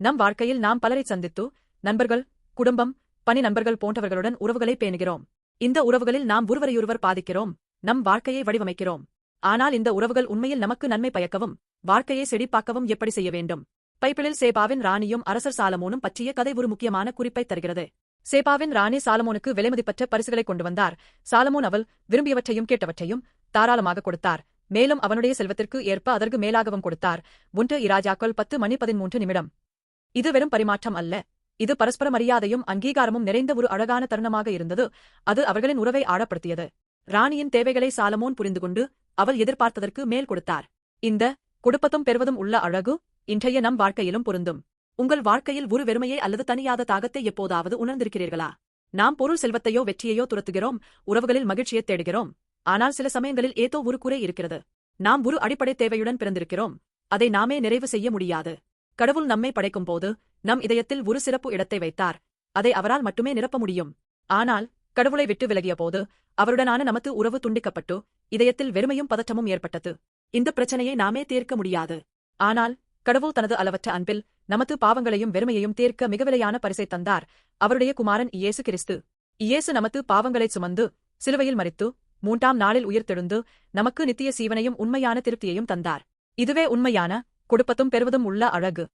நம் வாழ்க்கையில் நாம் பலரை சந்தித்து நண்பர்கள் குடும்பம் பணி நண்பர்கள் போன்றவர்களுடன் உறவுகளை பேணுகிறோம். இந்த உறவுகளில் நாம் ஒருவரையொருவர் பாதிக்கிறோம் நம் வாழ்க்கையை வடிவமைக்கிறோம். ஆனால் இந்த உறவுகள் உண்மையில் நமக்கு நன்மை பயக்கவும் வாழ்க்கையை செழிப்பாக்கவும் எப்படி செய்ய வேண்டும்? பைப்பிளில் சேபாவின் ராணியும் அரசர் சாலமோனும் பற்றிய கதை ஒரு முக்கியமான குறிப்பை தருகிறது. சேபாவின் ராணி சாலமோனுக்கு விலைமதிப்பற்ற பரிசுகளை கொண்டு வந்தார். சாலமோன் அவள் விரும்பியவற்றையும் கேட்டவற்றையும் தாராளமாக கொடுத்தார். மேலும் அவனுடைய செல்வத்திற்கு ஏற்ப அதற்கு மேலாகவும் கொடுத்தார். ஒன்று இராஜாக்கள் பத்து மணி பதிமூன்று நிமிடம். இது வெறும் பரிமாற்றம் அல்ல. இது பரஸ்பர மரியாதையும் அங்கீகாரமும் நிறைந்த ஒரு அழகான தருணமாக இருந்தது. அது அவர்களின் உறவை ஆழப்படுத்தியது. ராணியின் தேவைகளை சாலமோன் புரிந்து கொண்டு அவள் எதிர்பார்த்ததற்கு மேல் கொடுத்தார். இந்த கொடுப்பதும் பெறுவதும் உள்ள அழகு இன்றைய நம் வாழ்க்கையிலும் பொருந்தும். உங்கள் வாழ்க்கையில் ஒரு வெறுமையை அல்லது தனியாத தாகத்தை எப்போதாவது உணர்ந்திருக்கிறீர்களா? நாம் பொருள் செல்வத்தையோ வெற்றியையோ துரத்துகிறோம். உறவுகளில் மகிழ்ச்சியை தேடுகிறோம். ஆனால் சில சமயங்களில் ஏதோ ஒரு குறை இருக்கிறது. நாம் ஒரு அடிப்படை தேவையுடன் பிறந்திருக்கிறோம். அதை நாமே நிறைவு செய்ய முடியாது. கடவுள் நம்மை படைக்கும் போது நம் இதயத்தில் ஒரு சிறப்பு இடத்தை வைத்தார். அதை அவரால் மட்டுமே நிரப்ப முடியும். ஆனால் கடவுளை விட்டு விலகிய போது அவருடனான நமது உறவு துண்டிக்கப்பட்டு இதயத்தில் வெறுமையும் பதற்றமும் ஏற்பட்டது. இந்த பிரச்சனையை நாமே தீர்க்க முடியாது. ஆனால் கடவுள் தனது அளவற்ற அன்பில் நமது பாவங்களையும் வெறுமையையும் தீர்க்க மிக விலையான பரிசை தந்தார். அவருடைய குமாரன் இயேசு கிறிஸ்து. இயேசு நமது பாவங்களைச் சுமந்து சிலுவையில் மறித்து மூன்றாம் நாளில் உயிர்த்தெழுந்து நமக்கு நித்திய சீவனையும் உண்மையான திருப்தியையும் தந்தார். இதுவே உண்மையான கொடுப்பதும் பெறுவதும் உள்ள அழகு.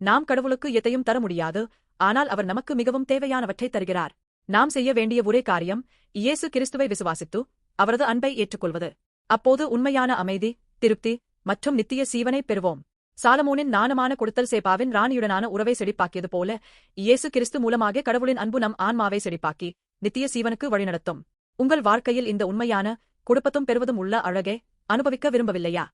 நாம் கடவுளுக்கு எதையும் தர முடியாது ஆனால் அவர் நமக்கு மிகவும் தேவையானவற்றை தருகிறார். நாம் செய்ய வேண்டிய ஒரே காரியம் இயேசு கிறிஸ்துவை விசுவாசித்து அவரது அன்பை ஏற்றுக்கொள்வது. அப்போது உண்மையான அமைதி திருப்தி மற்றும் நித்திய சீவனை பெறுவோம். சாலமோனின் நாணமான கொடுத்தல் சேபாவின் ராணியுடனான உறவை செழிப்பாக்கியது போல இயேசு கிறிஸ்து மூலமாக கடவுளின் அன்பு நம் ஆன்மாவை செழிப்பாக்கி நித்திய சீவனுக்கு வழிநடத்தும். உங்கள் வாழ்க்கையில் இந்த உண்மையான கொடுப்பதும் பெறுவதும் உள்ள அழகே அனுபவிக்க விரும்பவில்லையா?